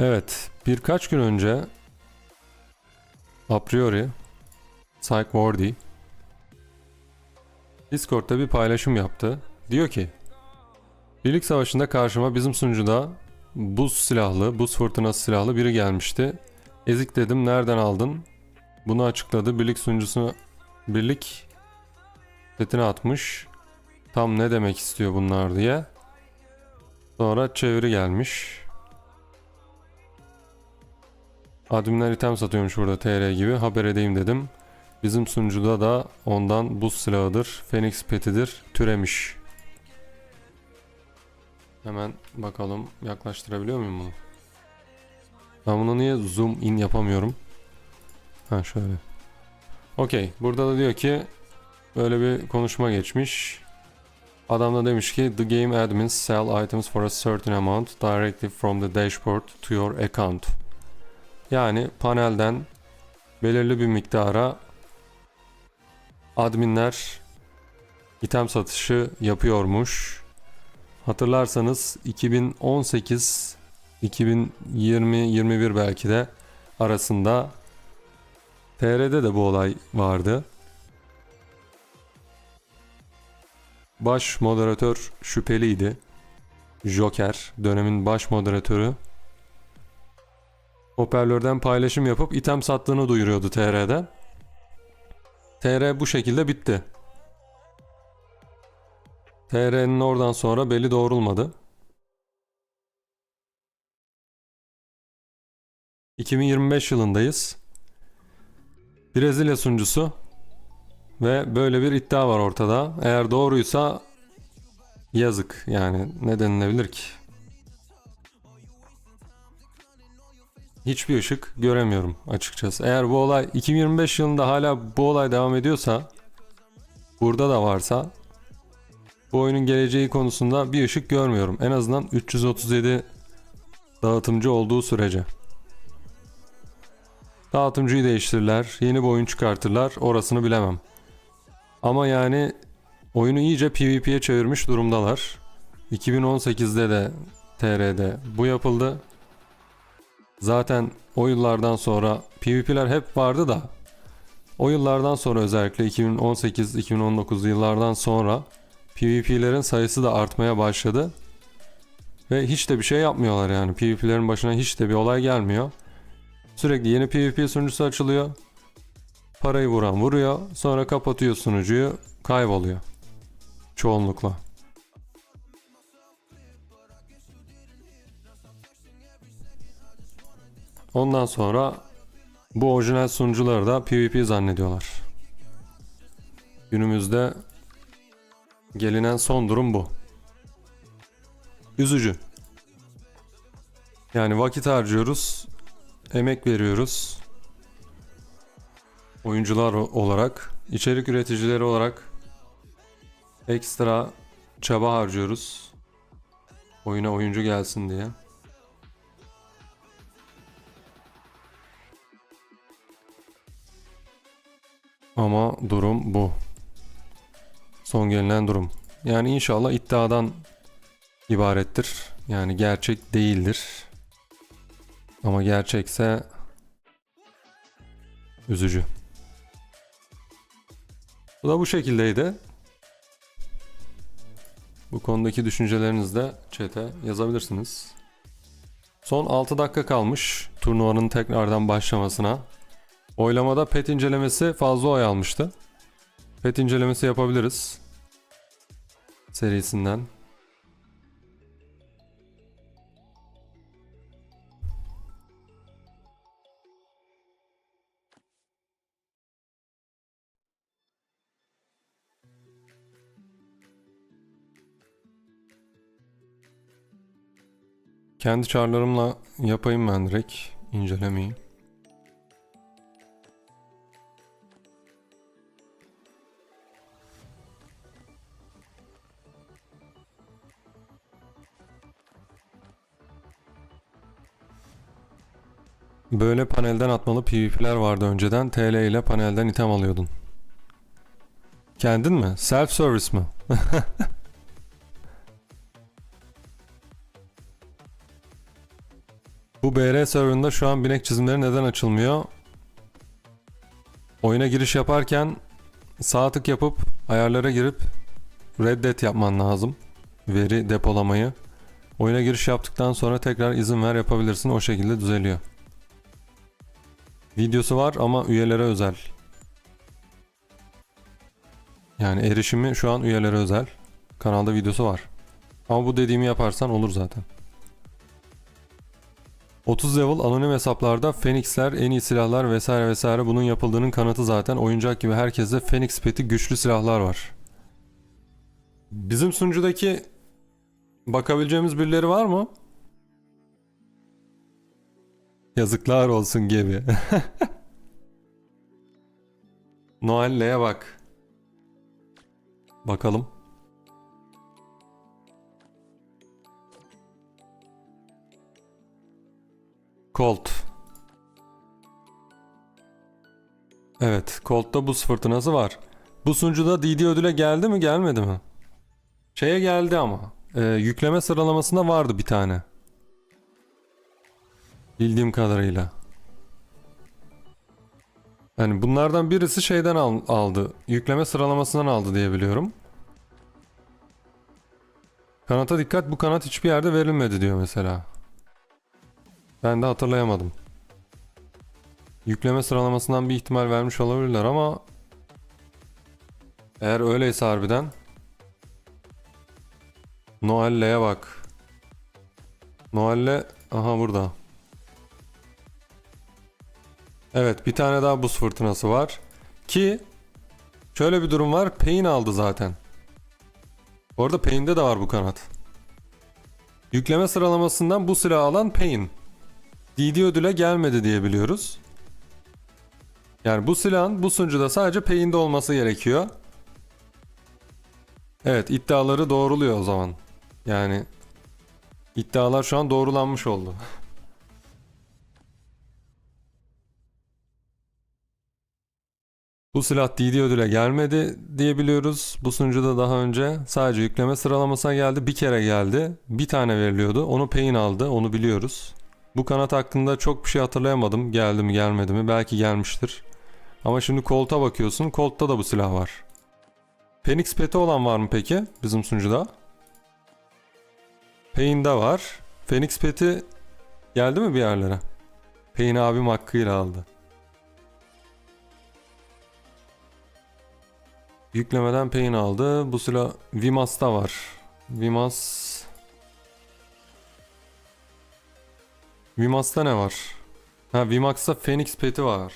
Evet, birkaç gün önce a priori Psych Wardy Discord'da bir paylaşım yaptı. Diyor ki Birlik Savaşı'nda karşıma bizim sunucuda buz silahlı, buz fırtınası silahlı biri gelmişti. Ezik dedim nereden aldın? Bunu açıkladı. Birlik sunucusu birlik setine atmış. Tam ne demek istiyor bunlar diye. Sonra çeviri gelmiş. Adminler item satıyormuş burada TR gibi. Haber edeyim dedim. Bizim sunucuda da ondan buz silahıdır. Phoenix petidir. Türemiş. Hemen bakalım yaklaştırabiliyor muyum bunu? Ben bunu niye zoom in yapamıyorum? Ha şöyle. Okey. Burada da diyor ki böyle bir konuşma geçmiş. Adam da demiş ki the game admins sell items for a certain amount directly from the dashboard to your account. Yani panelden belirli bir miktara adminler item satışı yapıyormuş. Hatırlarsanız 2018 2020 21 belki de arasında TR'de de bu olay vardı. Baş moderatör şüpheliydi. Joker dönemin baş moderatörü hoparlörden paylaşım yapıp item sattığını duyuruyordu TR'de. TR bu şekilde bitti. TR'nin oradan sonra belli doğrulmadı. 2025 yılındayız. Brezilya sunucusu ve böyle bir iddia var ortada. Eğer doğruysa yazık yani ne denilebilir ki? Hiçbir ışık göremiyorum açıkçası. Eğer bu olay 2025 yılında hala bu olay devam ediyorsa burada da varsa bu oyunun geleceği konusunda bir ışık görmüyorum. En azından 337 dağıtımcı olduğu sürece. Dağıtımcıyı değiştirirler, yeni bir oyun çıkartırlar, orasını bilemem. Ama yani oyunu iyice PvP'ye çevirmiş durumdalar. 2018'de de TR'de bu yapıldı. Zaten o yıllardan sonra PvP'ler hep vardı da o yıllardan sonra özellikle 2018-2019 yıllardan sonra PvP'lerin sayısı da artmaya başladı. Ve hiç de bir şey yapmıyorlar yani. PvP'lerin başına hiç de bir olay gelmiyor. Sürekli yeni PvP sunucusu açılıyor. Parayı vuran vuruyor. Sonra kapatıyor sunucuyu. Kayboluyor. Çoğunlukla. Ondan sonra bu orijinal sunucuları da PvP zannediyorlar. Günümüzde gelinen son durum bu. Üzücü. Yani vakit harcıyoruz, emek veriyoruz. Oyuncular olarak, içerik üreticileri olarak ekstra çaba harcıyoruz. Oyuna oyuncu gelsin diye. Ama durum bu. Son gelinen durum. Yani inşallah iddiadan ibarettir. Yani gerçek değildir. Ama gerçekse üzücü. Bu da bu şekildeydi. Bu konudaki düşüncelerinizi de chat'e yazabilirsiniz. Son 6 dakika kalmış turnuvanın tekrardan başlamasına. Oylamada pet incelemesi fazla oy almıştı. Pet incelemesi yapabiliriz. Serisinden. Kendi çarlarımla yapayım ben direkt incelemeyi. Böyle panelden atmalı PvP'ler vardı önceden. TL ile panelden item alıyordun. Kendin mi? Self service mi? Bu BR serverında şu an binek çizimleri neden açılmıyor? Oyuna giriş yaparken sağ tık yapıp ayarlara girip reddet yapman lazım. Veri depolamayı. Oyuna giriş yaptıktan sonra tekrar izin ver yapabilirsin. O şekilde düzeliyor. Videosu var ama üyelere özel. Yani erişimi şu an üyelere özel. Kanalda videosu var. Ama bu dediğimi yaparsan olur zaten. 30 level anonim hesaplarda Phoenix'ler, en iyi silahlar vesaire vesaire bunun yapıldığının kanıtı zaten. Oyuncak gibi herkeste Phoenix peti güçlü silahlar var. Bizim sunucudaki bakabileceğimiz birileri var mı? Yazıklar olsun gibi. Noel'le'ye bak. Bakalım. Colt. Evet, Colt'ta buz fırtınası var. Bu sunucuda DD ödüle geldi mi gelmedi mi? Şeye geldi ama. e, yükleme sıralamasında vardı bir tane. Bildiğim kadarıyla. Yani bunlardan birisi şeyden al- aldı. Yükleme sıralamasından aldı diye biliyorum. Kanata dikkat bu kanat hiçbir yerde verilmedi diyor mesela. Ben de hatırlayamadım. Yükleme sıralamasından bir ihtimal vermiş olabilirler ama eğer öyleyse harbiden Noel'le'ye bak. Noel'le aha burada. Evet bir tane daha buz fırtınası var. Ki şöyle bir durum var. Pain aldı zaten. Bu arada Pain'de de var bu kanat. Yükleme sıralamasından bu silahı alan Pain. DD ödüle gelmedi diye biliyoruz. Yani bu silahın bu sunucuda sadece Pain'de olması gerekiyor. Evet iddiaları doğruluyor o zaman. Yani iddialar şu an doğrulanmış oldu. Bu silah DD ödüle gelmedi diye biliyoruz. Bu sunucuda daha önce sadece yükleme sıralamasına geldi. Bir kere geldi. Bir tane veriliyordu. Onu Pain aldı. Onu biliyoruz. Bu kanat hakkında çok bir şey hatırlayamadım. Geldi mi gelmedi mi? Belki gelmiştir. Ama şimdi Colt'a bakıyorsun. Colt'ta da bu silah var. Phoenix peti olan var mı peki bizim sunucuda? Pain'de var. Phoenix peti geldi mi bir yerlere? Pain abim hakkıyla aldı. Yüklemeden Pain aldı. Bu silah Vimas'ta var. Vimas... Vimas'ta ne var? Ha Vimax'ta Phoenix peti var.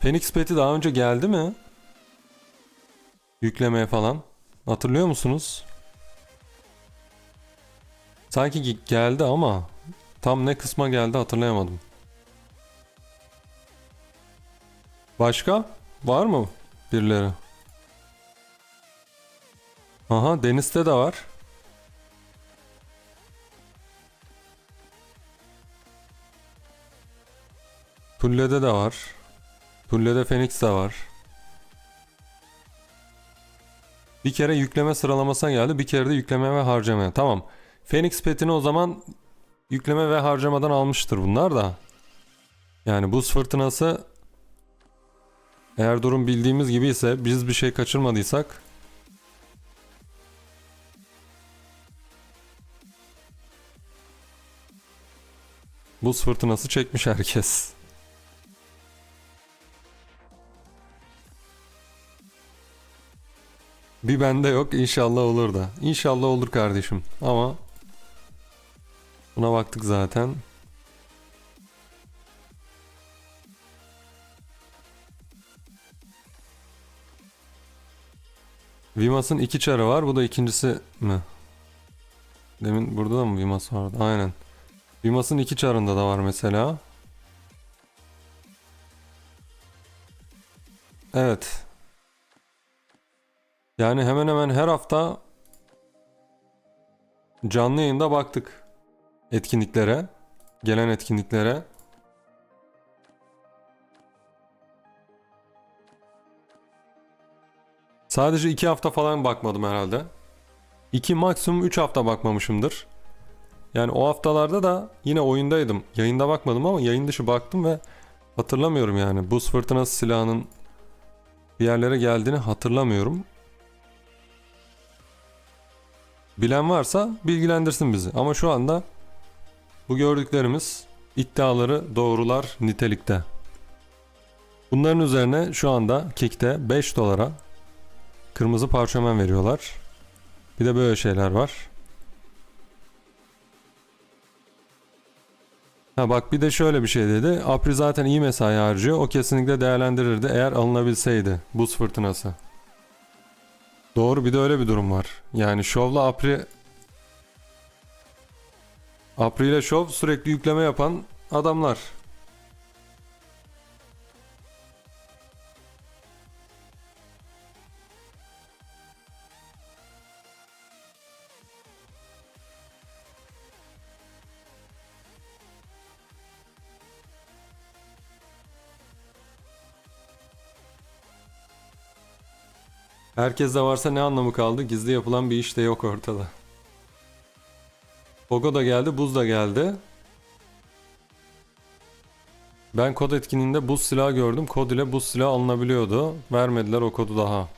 Phoenix peti daha önce geldi mi? Yüklemeye falan. Hatırlıyor musunuz? Sanki ge- geldi ama tam ne kısma geldi hatırlayamadım. Başka? Var mı birileri? Aha Deniz'de de var. Tulle'de de var. Tulle'de Phoenix de var. Bir kere yükleme sıralamasına geldi. Bir kere de yükleme ve harcamaya. Tamam. Phoenix petini o zaman yükleme ve harcamadan almıştır bunlar da. Yani buz fırtınası eğer durum bildiğimiz gibi ise biz bir şey kaçırmadıysak Buz fırtınası çekmiş herkes. Bir bende yok inşallah olur da. İnşallah olur kardeşim ama buna baktık zaten. Vimas'ın iki çarı var. Bu da ikincisi mi? Demin burada da mı Vimas vardı? Aynen. Vimas'ın iki çarında da var mesela. Evet. Yani hemen hemen her hafta canlı yayında baktık etkinliklere, gelen etkinliklere. Sadece iki hafta falan bakmadım herhalde. 2 maksimum 3 hafta bakmamışımdır. Yani o haftalarda da yine oyundaydım. Yayında bakmadım ama yayın dışı baktım ve hatırlamıyorum yani. Buz fırtınası silahının bir yerlere geldiğini hatırlamıyorum. Bilen varsa bilgilendirsin bizi. Ama şu anda bu gördüklerimiz iddiaları doğrular nitelikte. Bunların üzerine şu anda Kik'te 5 dolara kırmızı parşömen veriyorlar. Bir de böyle şeyler var. Ha bak bir de şöyle bir şey dedi. Apri zaten iyi mesai harcıyor. O kesinlikle değerlendirirdi eğer alınabilseydi. Buz fırtınası. Doğru bir de öyle bir durum var. Yani Şov'la Apri Apri ile Şov sürekli yükleme yapan adamlar. Herkeste varsa ne anlamı kaldı? Gizli yapılan bir iş de yok ortada. Pogo da geldi, buz da geldi. Ben kod etkinliğinde buz silahı gördüm. Kod ile buz silahı alınabiliyordu. Vermediler o kodu daha.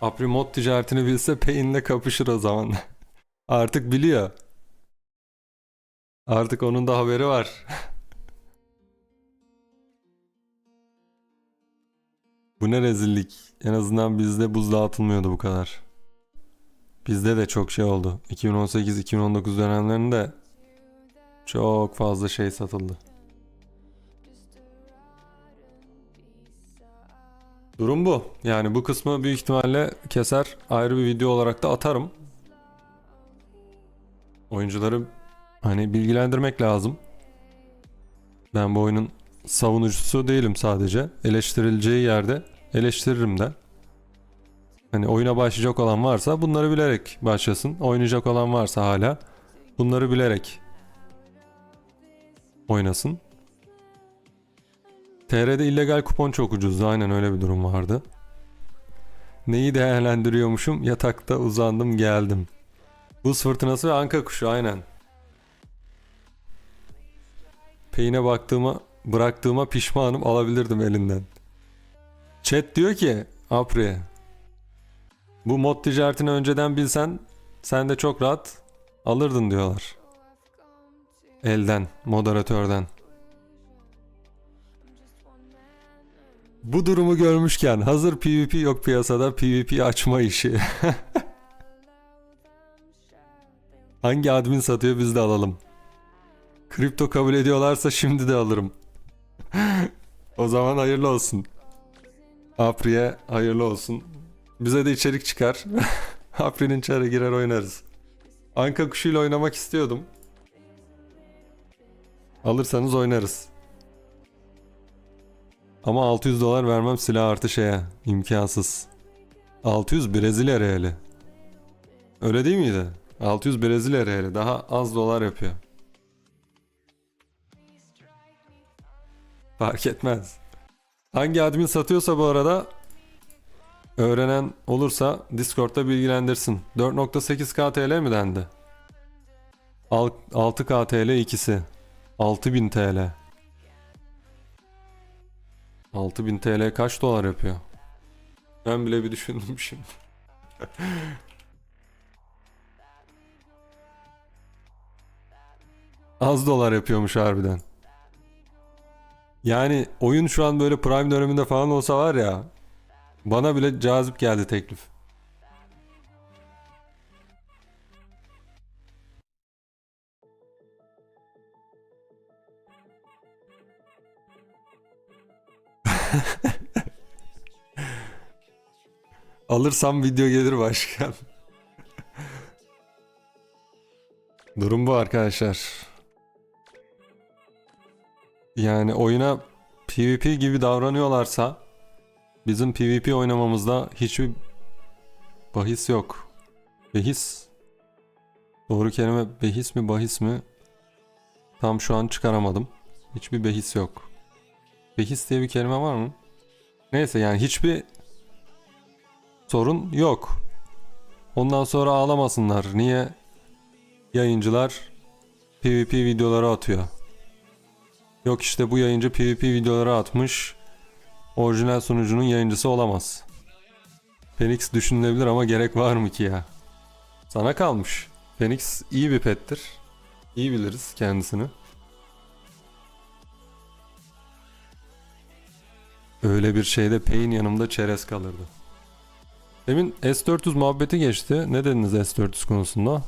Apri mod ticaretini bilse Payne'le kapışır o zaman. Artık biliyor. Artık onun da haberi var. Bu ne rezillik. En azından bizde buz dağıtılmıyordu bu kadar. Bizde de çok şey oldu. 2018-2019 dönemlerinde çok fazla şey satıldı. Durum bu. Yani bu kısmı büyük ihtimalle keser ayrı bir video olarak da atarım. Oyuncuları hani bilgilendirmek lazım. Ben bu oyunun savunucusu değilim sadece. Eleştirileceği yerde eleştiririm de. Hani oyuna başlayacak olan varsa bunları bilerek başlasın. Oynayacak olan varsa hala bunları bilerek oynasın. TR'de illegal kupon çok ucuzdu. Aynen öyle bir durum vardı. Neyi değerlendiriyormuşum? Yatakta uzandım geldim. Buz fırtınası ve anka kuşu aynen. Peyine baktığıma bıraktığıma pişmanım alabilirdim elinden. Chat diyor ki Apri bu mod ticaretini önceden bilsen sen de çok rahat alırdın diyorlar. Elden, moderatörden. Bu durumu görmüşken hazır PvP yok piyasada PvP açma işi. Hangi admin satıyor biz de alalım. Kripto kabul ediyorlarsa şimdi de alırım. o zaman hayırlı olsun. Apri'ye hayırlı olsun. Bize de içerik çıkar. Apri'nin içeri girer oynarız. Anka kuşuyla oynamak istiyordum. Alırsanız oynarız. Ama 600 dolar vermem silah artı şeye. imkansız. 600 Brezilya reali. Öyle değil miydi? 600 Brezilya reali. Daha az dolar yapıyor. Fark etmez. Hangi admin satıyorsa bu arada öğrenen olursa Discord'da bilgilendirsin. 4.8k TL mi dendi? Al- 6k TL ikisi. 6000 TL. 6000 TL kaç dolar yapıyor? Ben bile bir düşündüm şimdi. Az dolar yapıyormuş harbiden. Yani oyun şu an böyle prime döneminde falan olsa var ya bana bile cazip geldi teklif. Alırsam video gelir başkan. Durum bu arkadaşlar. Yani oyuna PvP gibi davranıyorlarsa bizim PvP oynamamızda hiçbir bahis yok. Behis. Doğru kelime behis mi bahis mi? Tam şu an çıkaramadım. Hiçbir behis yok. Behis diye bir kelime var mı? Neyse yani hiçbir sorun yok. Ondan sonra ağlamasınlar. Niye yayıncılar PvP videoları atıyor? Yok işte bu yayıncı PvP videoları atmış. Orijinal sunucunun yayıncısı olamaz. Phoenix düşünülebilir ama gerek var mı ki ya? Sana kalmış. Phoenix iyi bir pettir. İyi biliriz kendisini. Öyle bir şeyde Pain yanımda çerez kalırdı. Demin S400 muhabbeti geçti. Ne dediniz S400 konusunda?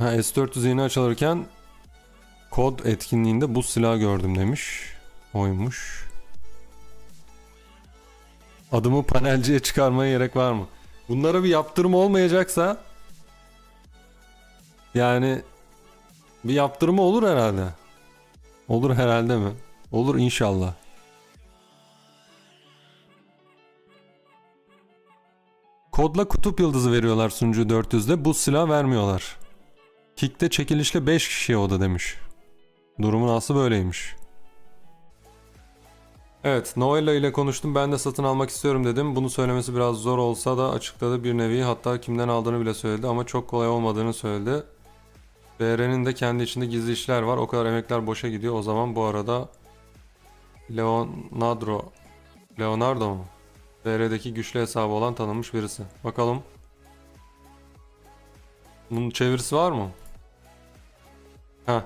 Ha, S400 yeni açılırken kod etkinliğinde bu silah gördüm demiş. Oymuş. Adımı panelciye çıkarmaya gerek var mı? Bunlara bir yaptırım olmayacaksa yani bir yaptırımı olur herhalde. Olur herhalde mi? Olur inşallah. Kodla kutup yıldızı veriyorlar sunucu 400'de. Bu silah vermiyorlar. Kick'te çekilişle 5 kişiye oda demiş. Durumun aslı böyleymiş. Evet, Noella ile konuştum. Ben de satın almak istiyorum dedim. Bunu söylemesi biraz zor olsa da açıkladı bir nevi. Hatta kimden aldığını bile söyledi ama çok kolay olmadığını söyledi. BR'nin de kendi içinde gizli işler var. O kadar emekler boşa gidiyor. O zaman bu arada Leonardo Leonardo mu? BR'deki güçlü hesabı olan tanınmış birisi. Bakalım. Bunun çevirisi var mı? Heh.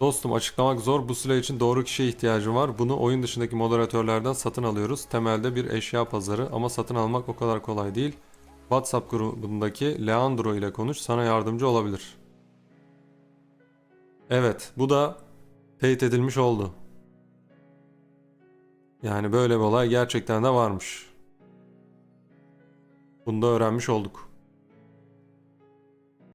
Dostum açıklamak zor. Bu silah için doğru kişiye ihtiyacım var. Bunu oyun dışındaki moderatörlerden satın alıyoruz. Temelde bir eşya pazarı ama satın almak o kadar kolay değil. WhatsApp grubundaki Leandro ile konuş sana yardımcı olabilir. Evet, bu da teyit edilmiş oldu. Yani böyle bir olay gerçekten de varmış. Bunu da öğrenmiş olduk.